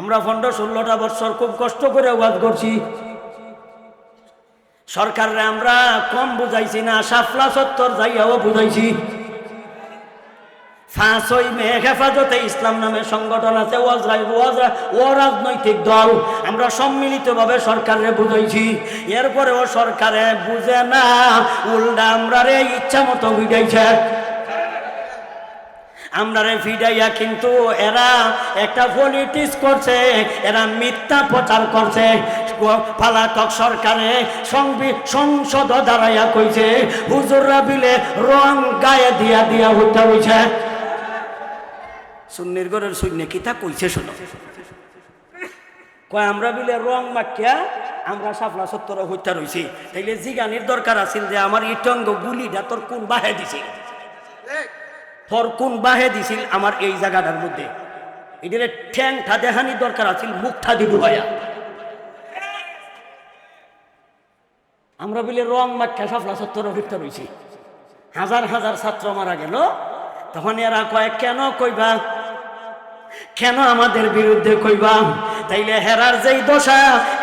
আমরা পনেরো ষোলোটা বছর খুব কষ্ট করে ওয়াজ করছি। সরকারে আমরা কম বুঝাইছি না, সাফলা সত্তর যাইয়াও বুঝাইছি। ফাঁসই মেঘ হেফাজতে ইসলাম নামে সংগঠন আছে ওয়াজরাই ওয়াজরা ও রাজনৈতিক দল। আমরা সম্মিলিতভাবে সরকারে বুঝাইছি। এরপরেও সরকারে বুঝে না, উল্টা আমরা রে ইচ্ছা মতো বুঝাইছে আমরা রে ফিডাইয়া কিন্তু এরা একটা পলিটিক্স করছে, এরা মিথ্যা প্রচার করছে। পালাতক সরকারে সংসদ দাঁড়াইয়া কইছে, হুজুররা বিলে রং গায়ে দিয়া দিয়া হইতে হইছে সুন্নির ঘরের শূন্য কিতা কইছে শোনো? কয়, আমরা বিলে রং মাখিয়া আমরা সাফলা সত্তর হইতে রইছি। তাইলে জিগানির দরকার আছিল যে আমার ইটঙ্গ গুলিটা তোর কোন বাহে দিছিল তোর কোন বাহে দিছিল আমার এই জায়গাটার মধ্যে? এদের ঠ্যাংটা দেখানি দরকার আছিল, মুখ মুখটা দিব ভাইয়া আমরা বলে রং মাখ্যা সাফলা সত্তর ভিতর রয়েছি হাজার হাজার ছাত্র মারা গেল, তখন এরা কয়, কেন কইবা? কেন আমাদের বিরুদ্ধে কইবা? তাইলে হেরার যেই দশা,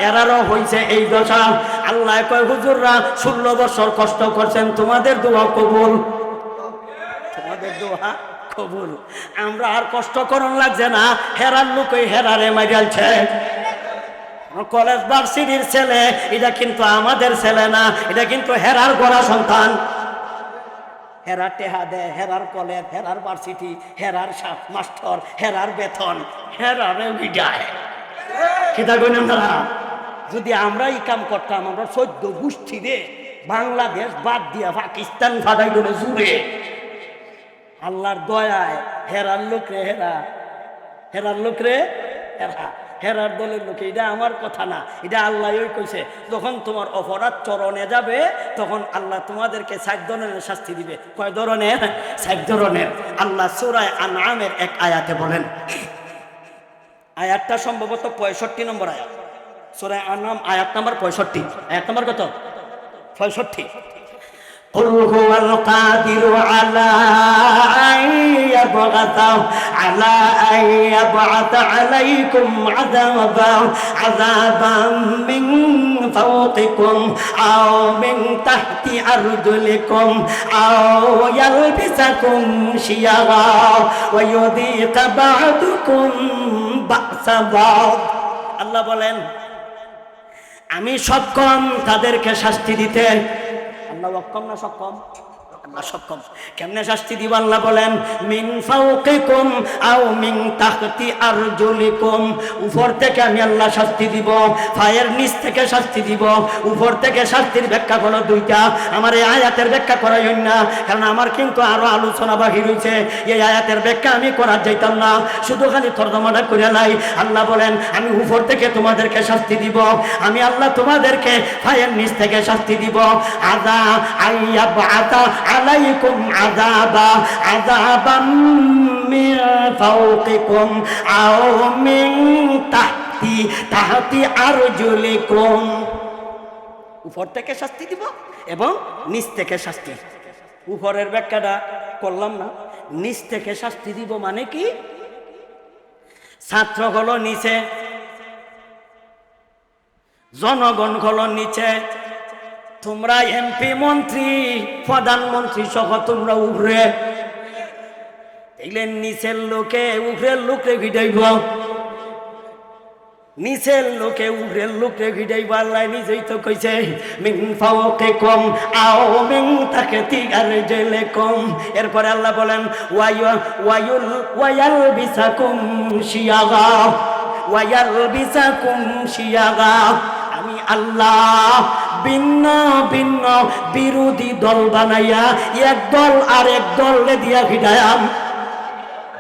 এরারও হইছে এই দশা। আল্লাহ কয়, হুজুররা ষোলো বছর কষ্ট করছেন, তোমাদের দোয়া কবুল। দোয়া কবুল। আমরা আর কষ্ট করন লাগছে না। হেরার লোকই হেরারে মারিয়ালছে কলেজ ভার্সিটির ছেলে, এটা কিন্তু আমাদের ছেলে না, এটা কিন্তু হেরার গড়া সন্তান। হেরার টেহা দেয় হেরার কলেজ, হেরার ভার্সিটি, হেরার মাস্টার, হেরার বেতন, হেরারে তারা? যদি আমরা এই কাম করতাম, আমরা চোদ্দ গোষ্ঠী রে বাংলাদেশ বাদ দিয়া পাকিস্তান ফাদাই করে জুড়ে। আল্লাহর দয়ায় হেরার লোক রে হেরা। হেরার লোক রে হেরা। হেরার দলের লোকে, এটা আমার কথা না। এটা আল্লাহ কইছে, যখন তোমার অপরাধ চরণে যাবে, তখন আল্লাহ তোমাদেরকে সাত ধরনের শাস্তি দিবে। কয় ধরনের? সাত ধরনের। আল্লাহ সুরায় আনামের এক আয়াতে বলেন। আয়াতটা সম্ভবত পঁয়ষট্টি নম্বর আয়াত। সুরায় আনাম আয়াত নম্বর পঁয়ষট্টি। আয়াত নম্বর কত? পঁয়ষট্টি। قل هو القادر على أن يبعث على أن يبعث عليكم عذابا عذابا من فوقكم أو من تحت أرجلكم أو يلبسكم شيعا ويذيق بعضكم بأس بعض الله বলেন আমি সক্ষম তাদেরকে শাস্তি দিতে আল্লাহ অক্ষম না সক্ষম আমার কিন্তু আরও আলোচনা বাকি রয়েছে। এই আয়াতের ব্যাখ্যা আমি করার যাইতাম না, শুধু খালি তর্জমাটা করে নাই আল্লাহ বলেন, আমি উপর থেকে তোমাদেরকে শাস্তি দিব, আমি আল্লাহ তোমাদেরকে ফায়ের নিচ থেকে শাস্তি দিব। আদা আইয়া বাতা আলাইকুম আযাবা, আযাবাম মিন ফাওকিকুম আও মিন তাহতি তাহতি আরজুলিকুম। উপর থেকে শাস্তি দিব এবং নিচ থেকে শাস্তি। উপরের ব্যাখ্যাটা করলাম না। নিচ থেকে শাস্তি দিব মানে কি? ছাত্র হলো নিচে, জনগণ হলো নিচে তোমরা এমপি মন্ত্রী, প্রধানমন্ত্রী সহ তোমরা উভরে দেখলেন নিচের লোকে উভরের লোকে ভিড়াইব। নিচের লোকে উভরের লোকে ভিড়াইব, আল্লাহ নিজেই তো কইছে মিং ফাওকে কম আও মিং তাকে তিগার জেলে কম। এরপরে আল্লাহ বলেন, ওয়ায়ু ওয়ায়ুল ওয়ায়াল বিসাকুম শিয়াগা ওয়ায়াল বিসাকুম শিয়াগা। আমি আল্লাহ ভিন্ন ভিন্ন বিরোধী দল বানাইয়া এক দল আর এক দলে দিয়া ভিড়ায়াম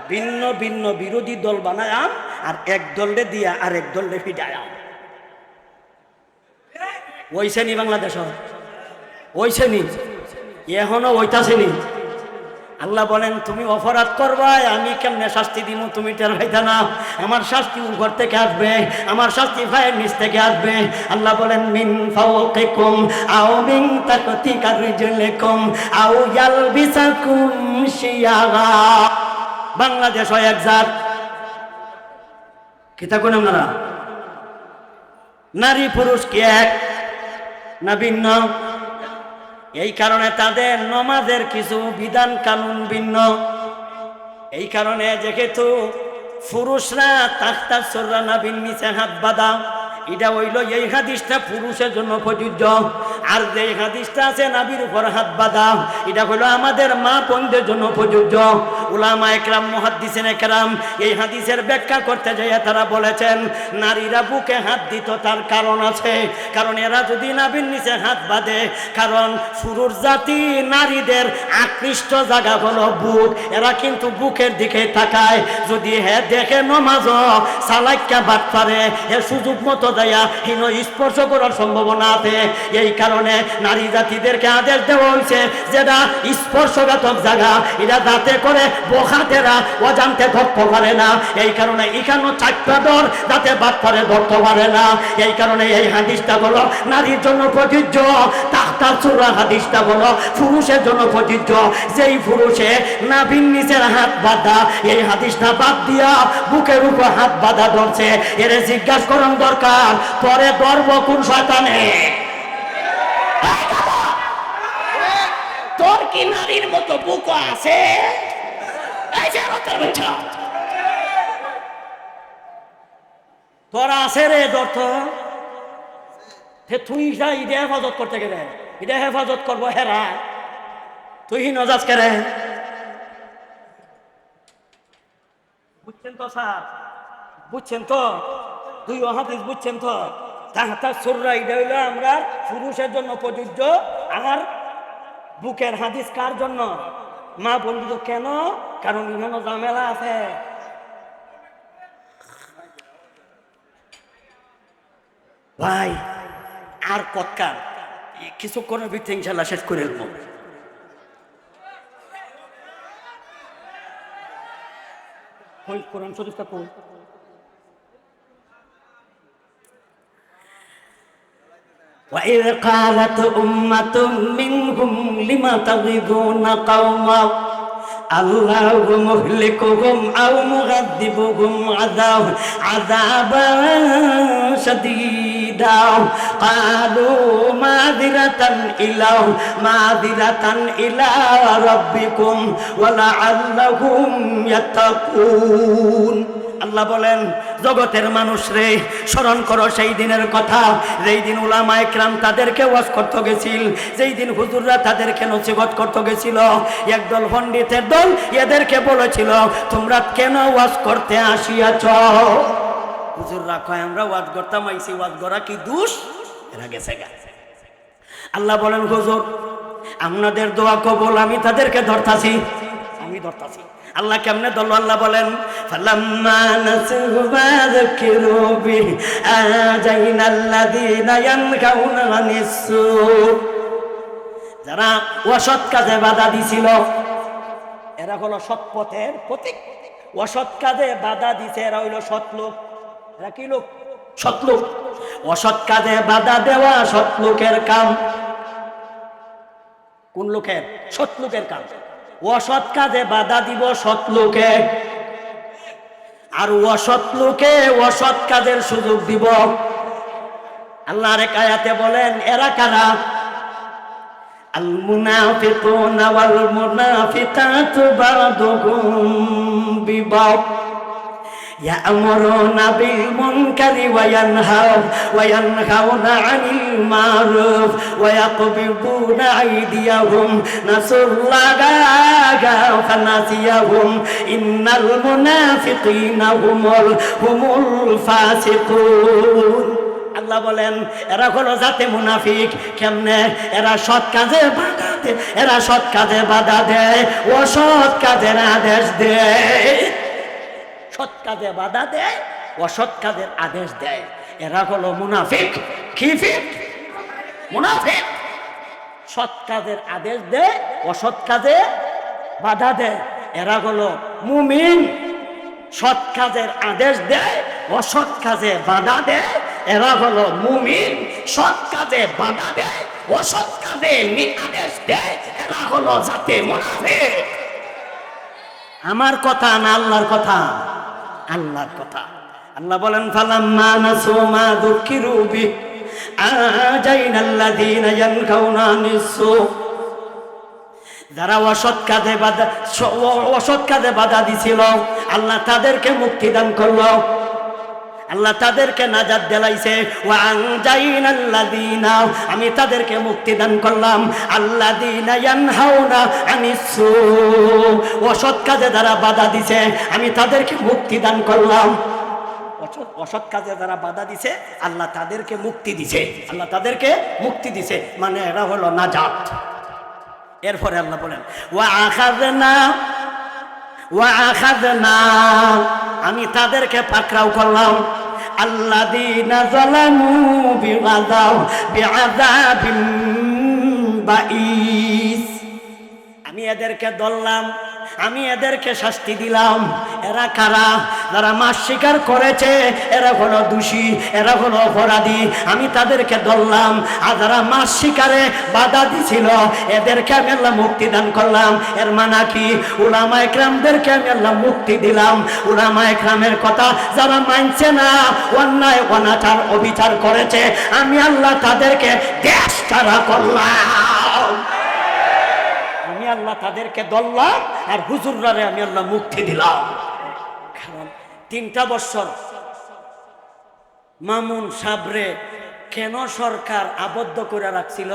ভিন্ন ভিন্ন বিরোধী দল বানায়াম আর এক দলে দিয়া আর এক দলে ভিড়ায়াম নি বাংলাদেশ ওইছে নি এখনও নি আল্লাহ বলেন, তুমি অপরাধ করবা, আমি কেমনে শাস্তি দিব তুমি টের হইতা না। আমার শাস্তি উপর থেকে আসবে, আমার শাস্তি ভাইয়ের নিচ থেকে আসবে। আল্লাহ বলেন, মিন ফাওকিকুম আও মিন তাকতি কারিজুলিকুম আও ইয়ালবিসাকুম শিয়াগা বাংলাদেশ হয় এক জাত। কি থাকুন আপনারা? নারী পুরুষ কি এক? না ভিন্ন। এই কারণে তাদের নমাজের কিছু বিধান কানুন ভিন্ন। এই কারণে যেহেতু পুরুষরা তাক্তার সররা নাবিন নিচে হাত বাঁধা এটা হইল এই হাদিসটা পুরুষের জন্য প্রযোজ্য। আর যে হাদিসটা আছে নাবির উপর হাত বাঁধা, এটা হইল আমাদের মা বোনদের জন্য প্রযোজ্য। উলামা একরাম, মহাদ্দিসেন একরাম এই হাদিসের ব্যাখ্যা করতে যাইয়া তারা বলেছেন, নারীরা বুকে হাত দিত, তার কারণ আছে। কারণ এরা যদি নাবির নিচে হাত বাঁধে, কারণ পুরুষ জাতি নারীদের আকৃষ্ট জায়গা হলো বুক। এরা কিন্তু বুকের দিকে তাকায়। যদি হে দেখে নমাজ সালাক্কা বাদ পারে, হে সুযোগ মতো হীন স্পর্শ করার সম্ভাবনা আছে। এই কারণে নারী জাতিদেরকে আদেশ দেওয়া হয়েছে যেটা স্পর্শঘাতক জায়গা যাতে করে অজান্তে ধরতে পারে না। এই কারণে চারটা দর যাতে ধরতে পারে না। এই কারণে এই হাদিসটা নারীর জন্য প্রযোজ্য। হাদিসটা পুরুষের জন্য প্রযোজ্য। যেই পুরুষে নিচের হাত বাঁধা, এই হাদিসটা বাদ দিয়া বুকের উপর হাত বাঁধা ধরছে। এর জিজ্ঞাসা করণ দরকার। পরে ধরব কোন শয়তানে? তোর কি নারীর মতো বুক আছে। তোর আছে রে, দর্থ। হে তুই ইদে হেফাজত করতে গেলে, ইদে হেফাজত করব হেরা। তুই নজাজ করে বুঝছেন তো, স্যার? বুঝছেন তো? দুই হাদিস বুঝছেন তো? তাহাতা সুররা ইদে হইল আমরা পুরুষের জন্য প্রযোজ্য। আর বুকের হাদিস কার জন্য? মা বন্ধু কেন? কারণ ইহানো ঝামেলা আছে। ভাই, আর কতকাল? কিছুক্ষণের ভিতরে ইনশাল্লাহ শেষ করে কই কোরআন শরীফটা কই وإذ قالت أمة منهم لم تغضون قوما الله مهلكهم أو مغذبهم عذاب عذابا شديدا قالوا معذرة إلى معذرة إلى ربكم ولعلهم يتقون আল্লাহ বলেন, জগতের মানুষ রে, স্মরণ করো সেই দিনের কথা। যেই দিন উলামা একরাম তাদেরকে ওয়াজ করতে গেছিল, যেই দিন হুজুররা তাদেরকে নসিবত করতে গেছিল, একদল পণ্ডিতের দল এদেরকে বলেছিল, তোমরা কেন ওয়াজ করতে আসিয়াছ? হুজুররা কয়, আমরা ওয়াজ করতাম আইসি ওয়াজ করা কি দুষ? এরা গেছে আল্লাহ বলেন, হুজুর, আপনাদের দোয়া কবল, আমি তাদেরকে ধরতাছি। আমি ধরতাছি। আল্লাহ কেমনে দল আল্লাহ বলেন? যারা অসৎ কাজে বাধা দিছিল, এরা হলো সৎ পথের প্রতীক। অসৎ কাজে বাধা দিছে, এরা হইল সৎ লোক। এরা কি লোক? সৎ লোক। অসৎ কাজে বাধা দেওয়া সৎ লোকের কাম। কোন লোকের? সৎ লোকের কাম। অসৎ কাজে বাধা দিব সৎ লোকে। আর অসৎ লোকে অসৎ কাজের সুযোগ দিব। আল্লাহর কায়াতে বলেন, এরা কারা? আল মুনাফিকুনা ওয়াল মুনাফিকাতু বাদুহুম বিবাদ। يأمرون بالمنكر وينهون وينهون عن المعروف ويقبضون أيديهم نسوا الله فنسيهم إن المنافقين هم ال- هم الفاسقون আল্লাহ বলেন এরা হলো যাতে মুনাফিক কেমনে এরা সৎ কাজে বাধা দেয় এরা সৎ কাজে বাধা দেয় ও সৎ কাজের আদেশ দেয় সৎ কাজে বাধা দেয়, অসৎ কাজের আদেশ দেয়। এরা হলো মুনাফিক। কি ফিক? মুনাফিক। সৎ কাজের আদেশ দেয়, অসৎ কাজে বাধা দেয়। এরা হলো মুমিন। সৎ কাজের আদেশ দেয়, অসৎ কাজে বাধা দেয়। এরা হলো মুমিন। সৎ কাজে বাধা দেয়, অসৎ কাজে আদেশ দেয়। এরা হলো যাতে মুনাফিক। আমার কথা না আল্লাহর কথা? আল্লাহর কথা। আল্লাহ বলেন, ফালাম্মা নাসু মা যুকিরু বি আজাইনাল্লাযীনা ইয়ানকাউনা নিসু যারা অসৎ কাজে বাধা অসৎ কাজে বাধা দিছিল, আল্লাহ তাদেরকে মুক্তি দান করল। আল্লাহ তাদেরকে নাজাদ দিলাইছে। আমি তাদেরকে মুক্তি দান করলাম। আনিসু অসৎ কাজে যারা বাধা দিছে, আমি তাদেরকে মুক্তি দান করলাম। অসৎ- কাজে যারা বাধা দিছে, আল্লাহ তাদেরকে মুক্তি দিছে। আল্লাহ তাদেরকে মুক্তি দিছে মানে এরা হলো নাজাত এরপরে আল্লাহ বলেন ও আখাযনা ওয়া আখাযনা আমি তাদেরকে পাকড়াও করলাম আল্লাযীনা যালামু বিগাদাব বিআযাবিন বাঈস আমি এদেরকে ধরলাম, আমি এদেরকে শাস্তি দিলাম। এরা কারা? যারা মাছ শিকার করেছে, এরা হলো দোষী, এরা হলো অপরাধী। আমি তাদেরকে ধরলাম, আর যারা মাস শিকারে বাধা দিছিল, এদেরকে আমি আল্লাহ মুক্তি দান করলাম। এর মানা কি? উলামা একরামদেরকে আমি আল্লাহ মুক্তি দিলাম। উলামা একরামের কথা যারা মানছে না, অন্যায় অনাচার অবিচার করেছে, আমি আল্লাহ তাদেরকে দেশ ছাড়া করলাম। আল্লাহ তাদেরকে দললাম আর হুজুররারে আমি আল্লাহ মুক্তি দিলাম। কারণ তিনটা বছর মামুন সাবরে কেন সরকার আবদ্ধ করে রাখছিল?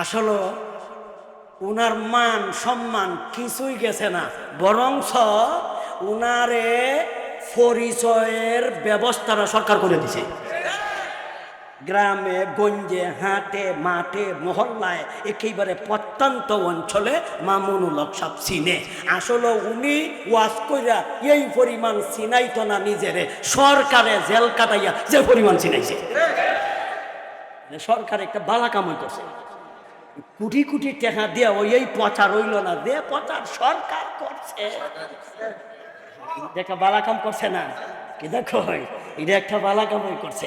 আসলে উনার মান, সম্মান কিছুই গেছে না বরংস উনারে পরিচয়ের ব্যবস্থাটা সরকার করে দিছে। গ্রামে, গঞ্জে, হাটে, মাঠে, মহল্লায় একেবারে প্রত্যন্ত অঞ্চলে মামুনুল সাহ চিনে। আসলে উনি ওয়াজ কইরা এই পরিমাণ চিনাইত না নিজেরে। সরকারে জেল কাটাইয়া যে পরিমাণ চিনাইছে। সরকার একটা বালা কামাই করছে। কোটি কোটি টাকা দিয়া ওই এই প্রচার হইল না দে প্রচার সরকার করছে। দেখা বালা কাম করছে না। কি দেখো এটা একটা বালা কামাই করছে।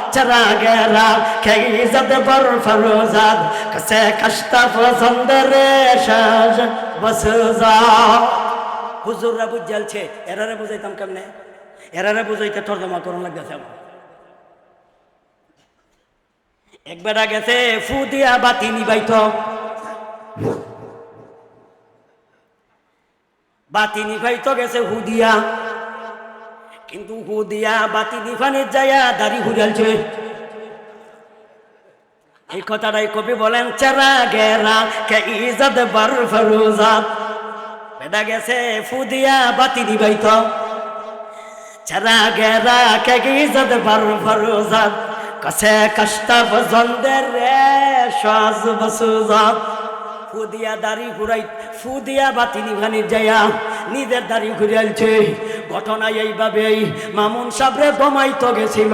গেরা কাই যাতে বড় ফেরুজাত কসে কষ্টাফ জন্দরে সাজ বস জাত হুজুররা বুঝালছে, এরারে বুঝাইতাম কেমনে? এরারে বুঝাইতে তর্জমা করুন লাগতেছে আমার। একবেলা গেছে, ফু দিয়া বাতি নিবাইত। বাতি নিভাইত গেছে হু দিয়া। কিন্তু দিয়া বাতি নিভানির যাইয়া দাড়ি ঘুরালছে এই কথাটাই কবি বলেন, চেরা গেরা কে ইজাদ বার ফরুজাত বেটা গেছে ফুদিয়া বাতি নিবাইত। চেরা গেরা কে ইজাদ বার ফরুজাত কসে কষ্টা বজন্দের রে সাজ বসুজাত ফুদিয়া দাড়ি ঘুরাই ফুদিয়া বাতি নিভানি যাইয়া নিজের দাড়ি ঘুরিয়ালছে ঘটনা এইভাবেই মামুন সাবরে বোমাইতো গেছিল,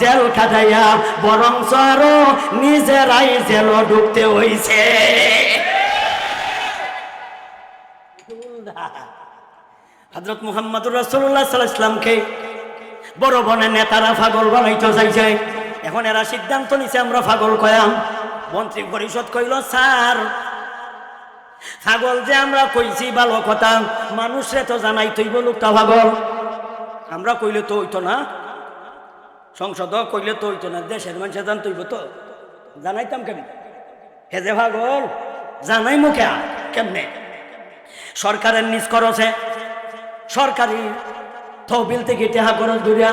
জেল খাটাইয়া বরং আরও নিজেরাই জেল ঢুকতে হইছে। হজরত মুহাম্মদুর রসুল্লাহ সাল্লাহ ইসলামকে বড় বনের নেতারা ফাগল বানাইতে চাইছে। এখন এরা সিদ্ধান্ত নিছে, আমরা ফাগল কয়াম। মন্ত্রী পরিষদ কইল, স্যার ছাগল যে আমরা কইছি ভালো কথা, মানুষরে তো জানাই তৈব লোকটা ভাগল আমরা কইলে তো হইতো না সংসদ কইলে তো হইতো না, দেশের মানুষের জান তৈব তো। জানাইতাম কেমন? হে যে ভাগল জানাই মুখে কেমনে? সরকারের নিজ খরচে, সরকারি তহবিল থেকে টেহা খরচ ধরিয়া,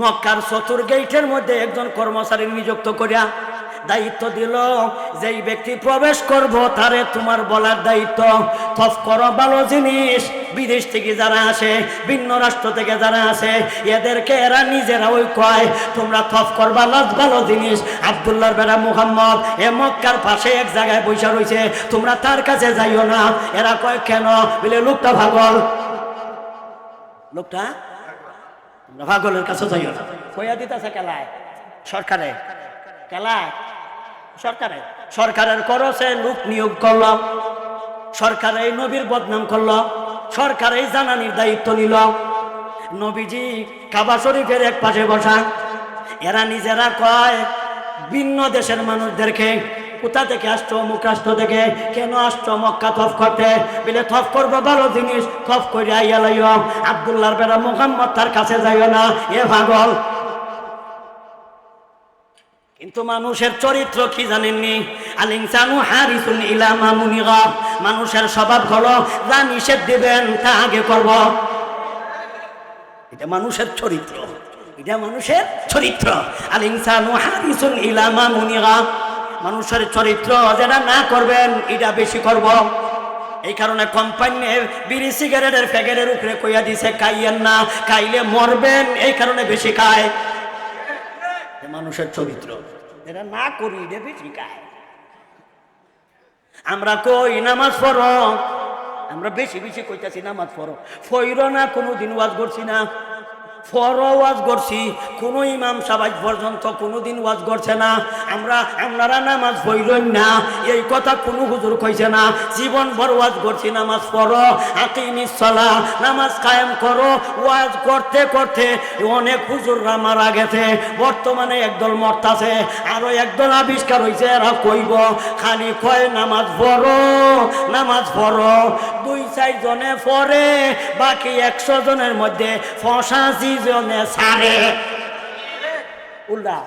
মক্কার চতুর গেইটের মধ্যে একজন কর্মচারী নিযুক্ত করিয়া দায়িত্ব দিল। যেই ব্যক্তি প্রবেশ করব, তারে তোমার বলার দায়িত্ব। তফ করো ভালো জিনিস। বিদেশ থেকে যারা আসে, ভিন্ন রাষ্ট্র থেকে যারা আসে, এদেরকে এরা নিজেরা ওই কয়, তোমরা তফ করবা লাজ, ভালো জিনিস। আবদুল্লাহর বেড়া মুহাম্মদ এ মক্কার পাশে এক জায়গায় বৈশা রয়েছে তোমরা তার কাছে যাইও না। এরা কয়, কেন? বলে, লোকটা ভাগল লোকটা? পাগলের কাছে যাইও না। কইয়া দিতেছে কেলায়, সরকারে। কেলায়? সরকারে। সরকারের করছে লোক নিয়োগ করল। সরকার এই নবীর বদনাম করল। সরকার এই জানানির দায়িত্ব নিল। নবীজি কাবা শরীফের এক পাশে বসা। এরা নিজেরা কয়, ভিন্ন দেশের মানুষদেরকে কোথা থেকে আসছো, অমুক রাষ্ট্র থেকে? কেন আসছো মক্কা থফ করতে? বলে থফ করব ভালো জিনিস থফ করে আইয়া লাইও। আবদুল্লাহর বেড়া মোহাম্মদ তার কাছে যাইও না। এ পাগল। কিন্তু মানুষের চরিত্র কি জানেননি? আল ইনসানু হারিসুন ইলা মানুষের স্বভাব হলো, যা নিষেধ দিবেন, তা আগে করব। এটা মানুষের চরিত্র। এটা মানুষের চরিত্র। আল ইনসানু হারিসুন ইলা মামুনিগা মানুষের চরিত্র যেটা না করবেন, এটা বেশি করব। এই কারণে কোম্পানির বিড়ি সিগারেটের প্যাকেটের উপরে কইয়া দিছে, খাইয়েন না, খাইলে মরবেন। এই কারণে বেশি খায়। মানুষের চরিত্র। এটা না করি দেবে বেশি খায় আমরা কই নামাজ পড়ো? আমরা বেশি বেশি কইতাছি নামাজ পড়ো। ফইর না কোনো দিন ওয়াজ করছি না। ওয়াজ করছি, কোন ইমাম সাবাজ পর্যন্ত কোনোদিন ওয়াজ করছে না। আমরা আপনারা নামাজ পড়লেন না, এই কথা কোনো হুজুর কইছে না। জীবন ভর ওয়াজ করছি, নামাজ পড়ো, আকিমি সলা, নামাজ কায়েম করো। ওয়াজ করতে করতে অনেক হুজুররা মারা গেছে। বর্তমানে একদল মরতাছে, আরও একদল আবিষ্কার হয়েছে এরা কইব, খালি কয়, নামাজ পড়ো নামাজ পড়ো। দুই চার জনে পড়ে, বাকি একশো জনের মধ্যে পঁচাশি জনে সারে। উল্টা।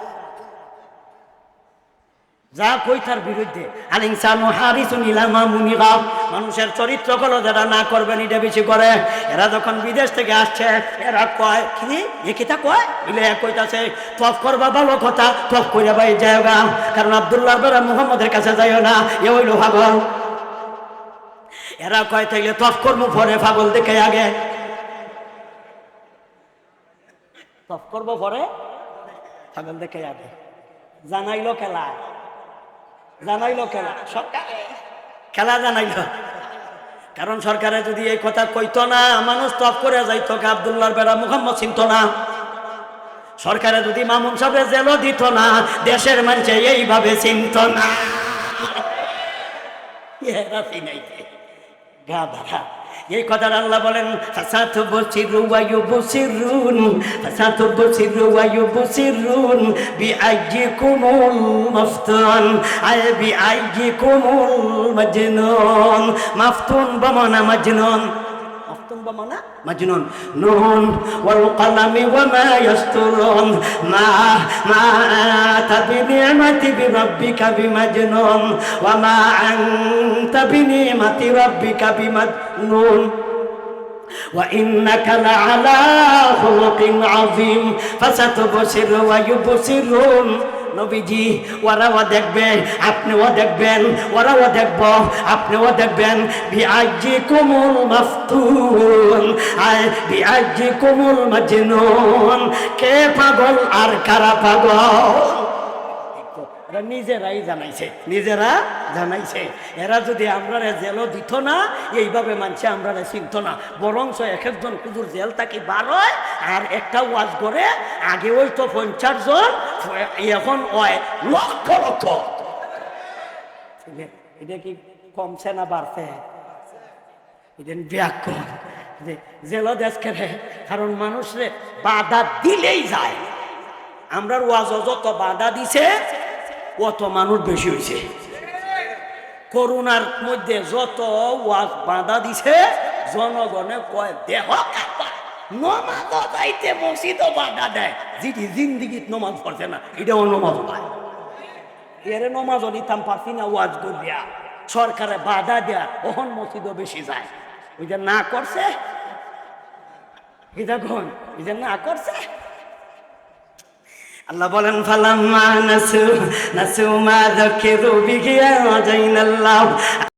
যা কই তার বিরুদ্ধে। আলিংসানু হারিসুন ইলামা মুনিগা। মানুষের চরিত্রগুলো যারা না করবেন এটা বেশি করে। এরা যখন বিদেশ থেকে আসছে, এরা কয়, কি? এ কয়? ইলে কইতাছে, তফ করবা ভালো কথা, তফ কইরা ভাই যায়গা। কারণ আব্দুল্লাহ বেরা মুহাম্মদের কাছে যাইও না, এ হইল পাগল। এরা কয়, তাইলে তফ কর্ম পরে পাগল দেখে আগে। তফ করব পরে? পাগল দেখে আগে জানাইলো খেলায় জানাইলো খেলা। সরকারে। খেলা জানাইলো। কারণ সরকারে যদি এই কথা কইতো না, মানুষ তফ করে যাইতো কে আবদুল্লাহর বেড়া মুহাম্মদ চিনত না। সরকারে যদি মামুন সাহেব জেলও দিত না, দেশের মানুষে এইভাবে চিনত না। এরা চিনাইতে এই কথার আল্লাহ বলেন ফাসাতু বসিরু ওয়া ইউবসিরুন ফাসাতু বসিরু ওয়া ইউবসিরুন, বিআইয়িকুমুল মাফতুন, আয় বিআইয়িকুমুল মাজনুন, মাফতুন বমনা মাজনুন। بمعنى مجنون نون والقلم وما يسترون ما ما أنت بنعمة بربك بمجنون وما أنت بنعمة ربك بمجنون وإنك لعلى خلق عظيم فستبصر ويبصرون নবীজি, ওরাও দেখবে আপনিও দেখবেন, ওরাও দেখব, আপনিও দেখবেন বিআজি কোমল মাফতুন আয় বিআজি কোমল মাজনুন, কে পাগল আর কারা পাগল? এরা নিজেরাই জানাইছে, নিজেরা জানাইছে। এরা যদি আমরা জেলও দিত না, এইভাবে মানছে আমরা চিনত না। বরঞ্চ এক একজন কুজুর জেল থাকি বারোয় আর একটা ওয়াজ করে, আগে ওই তো পঞ্চাশ জন, এখন ওয় লক্ষ লক্ষ। এটা কি কমছে না বাড়ছে? এটা ব্যাখ্য। যে জেল দেশ খেলে কারণ মানুষরে বাধা দিলেই যায়। আমরার ওয়াজ যত বাধা দিছে অত মানুষ বেশি হয়েছে। করোনার মধ্যে যত ওয়াজ বাধা দিছে, জনগণে কয়, দেহ নমাজ যাইতে মসজিদ বাধা দেয়। যেটি জিন্দিগিত নমাজ পড়ছে না এটা নমাজ পায় এর নমাজ নিতাম পারছি না ওয়াজ করিয়া। সরকারে বাধা দেয়া ওহন মসজিদও বেশি যায়। ওই না করছে এটা যে না করছে আল্লাহ বলেন ফালাম্মা নাসু নাসু মা যাকিরু বিহি আজাইনাল্লাহ।